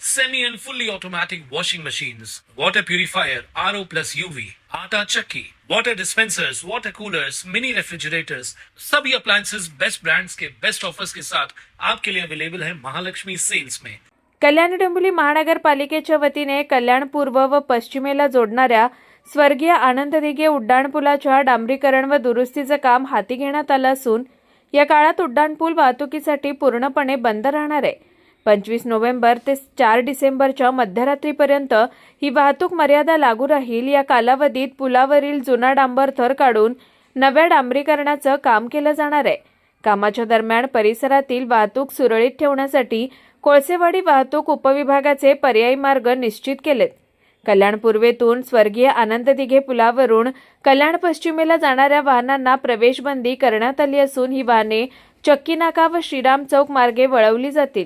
semi and fully automatic washing machines, water purifier, RO plus UV, आटा चक्की, water dispensers, water coolers, mini refrigerators, सभी appliances best brands के best offers के साथ आपके लिए अवेलेबल है महालक्ष्मी सेल्स में कल्याण डोंबिवली महानगरपालिकेच्या वतीने कल्याण पूर्व व पश्चिमेला जोडणाऱ्या स्वर्गीय आनंद दिघे उड्डाणपुलाच्या डांबरीकरण व दुरुस्तीचं काम हाती घेण्यात आलं असून या काळात उड्डाणपूल वाहतुकीसाठी पूर्णपणे बंद राहणार आहे. पंचवीस नोव्हेंबर ते चार डिसेंबरच्या मध्यरात्रीपर्यंत ही वाहतूक मर्यादा लागू राहील. या कालावधीत पुलावरील जुना डांबर थर काढून नव्या डांबरीकरणाचं काम केलं जाणार आहे. कामाच्या दरम्यान परिसरातील वाहतूक सुरळीत ठेवण्यासाठी कोळसेवाडी वाहतूक उपविभागाचे पर्यायी मार्ग निश्चित केलेत. कल्याण पूर्वेतून स्वर्गीय आनंद दिघे पुलावरून कल्याण पश्चिमेला जाणाऱ्या वाहनांना प्रवेशबंदी करण्यात आली असून ही वाहने चक्की नाका व श्रीराम चौक मार्गे वळवली जातील.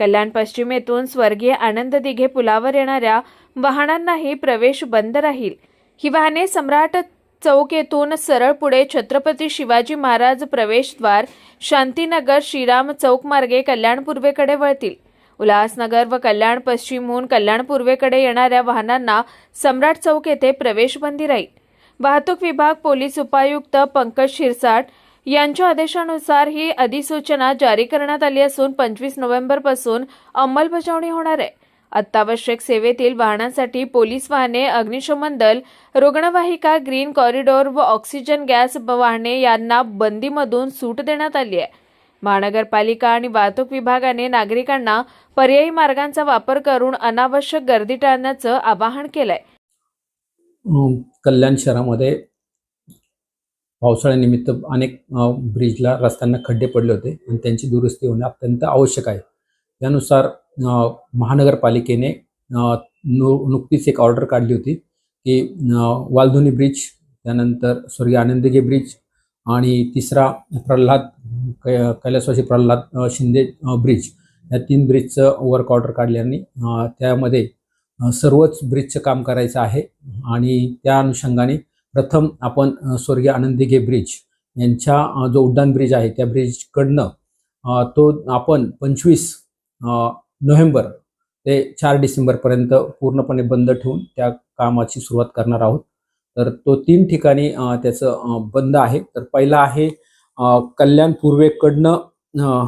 कल्याण पश्चिमेतून स्वर्गीय आनंद दिघे पुलावर येणाऱ्या वाहनांनाही प्रवेश बंद राहील. ही वाहने सम्राट चौक येथून सरळ पुढे छत्रपती शिवाजी महाराज प्रवेशद्वार शांतीनगर श्रीराम चौक मार्गे कल्याण पूर्वेकडे वळतील. उल्हासनगर व कल्याण पश्चिमहून कल्याण पूर्वेकडे येणाऱ्या वाहनांना सम्राट चौक येथे प्रवेशबंदी राहील. वाहतूक विभाग पोलीस उपायुक्त पंकज शिरसाट यांच्या आदेशानुसार ही अधिसूचना जारी करण्यात आली असून पंचवीस नोव्हेंबरपासून अंमलबजावणी होणार आहे. अत्यावश्यक सेवेतील वाहनांसाठी पोलीस वाहने अग्निशमन दल रुग्णवाहिका ग्रीन कॉरिडॉर व ऑक्सिजन गॅस वाहने यांना बंदीमधून सूट देण्यात आली आहे. महानगरपालिका आणि वाहतूक विभागाने नागरिकांना पर्यायी मार्गांचा वापर करून अनावश्यक गर्दी टाळण्याचं आवाहन केलंय. कल्याण शहरामध्ये पावसाळ्यानिमित्त अनेक ब्रिजला रस्त्यांना खड्डे पडले होते आणि त्यांची दुरुस्ती होणे अत्यंत आवश्यक आहे. त्यानुसार महानगरपालिकेने नु नुकतीच एक ऑर्डर काढली होती की वालधुनी ब्रिज त्यानंतर स्वर्गीय आनंदगे ब्रिज आणि तिसरा प्रल्हाद कै- कैलासवासी प्रल्हाद शिंदे ब्रिज या तीन ब्रिजचं वर्क ऑर्डर काढल्याने त्यामध्ये सर्वच ब्रिजचं काम करायचं आहे आणि त्या अनुषंगाने प्रथम आपण स्वर्गीय स्वर्गीय आनंदिगे ब्रिज यांच्या जो उड्डाण ब्रिज आहे त्या ब्रिजकडनं तो आपण पंचवीस नोव्हेंबर ते चार डिसेंबरपर्यंत पूर्णपणे बंद ठेवून त्या कामाची सुरुवात करणार आहोत. तर तो तीन ठिकाणी त्याचं बंद आहे. तर पहिला आहे कल्याण पूर्वेकडनं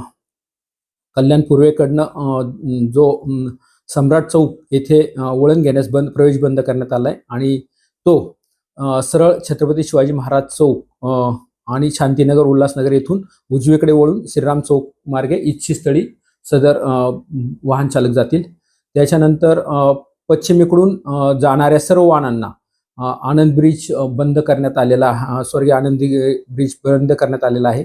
कल्याण पूर्वेकडनं जो सम्राट चौक येथे वळण घेण्यास बंद प्रवेश बंद करण्यात आला आहे आणि तो सरळ छत्रपती शिवाजी महाराज चौक आणि शांतीनगर उल्हासनगर येथून उजवीकडे वळून श्रीराम चौक मार्गे इच्छितस्थळी सदर वाहन चालक जातील. त्याच्यानंतर पश्चिमेकडून जाणाऱ्या सर्व वाहनांना आनंद ब्रिज बंद करण्यात आलेला स्वर्गीय आनंदी ब्रिज बंद करण्यात आलेला आहे.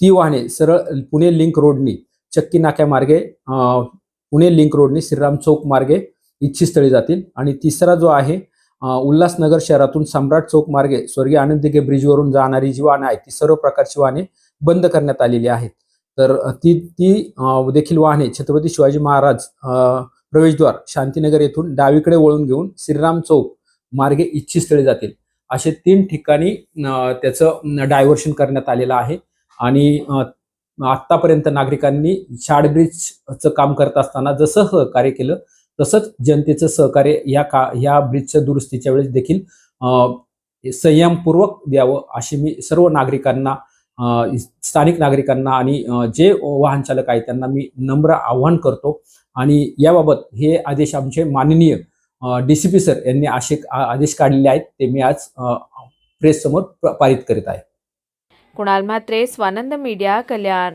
ती वाहने सरळ पुणे लिंक रोडनी चक्की नाक्यामार्गे पुणे लिंक रोडनी श्रीराम चौक मार्गे इच्छितस्थळी जातील. आणि तिसरा जो आहे उल्हासनगर शहरातून सम्राट चौक मार्गे स्वर्गीय आनंदिगे ब्रिजवरून जाणारी जी वाहनं आहेत ती सर्व प्रकारची वाहने बंद करण्यात आलेली आहेत. तर ती ती देखील वाहने छत्रपती शिवाजी महाराज प्रवेशद्वार शांतीनगर येथून डावीकडे वळून घेऊन श्रीराम चौक मार्गे इच्छित स्थळी जातील. असे तीन ठिकाणी त्याचं डायव्हर्शन करण्यात आलेलं आहे. आणि आत्तापर्यंत नागरिकांनी शाडब्रिजचं काम करत असताना जसं सहकार्य केलं तसंच जनतेचं सहकार्य या का या ब्रिजच्या दुरुस्तीच्या वेळेस देखील संयमपूर्वक द्यावं अशी मी सर्व नागरिकांना स्थानिक नागरिकांना आणि जे वाहन चालक आहेत त्यांना मी नम्र आव्हान करतो. आणि याबाबत हे आदेश आमचे माननीय डीसीपी सर यांनी असे आ- आदेश काढलेले आहेत. ते मी आज प्रेस समोर पारित करीत आहे. कुणाल म्हात्रे स्वानंद मीडिया कल्याण.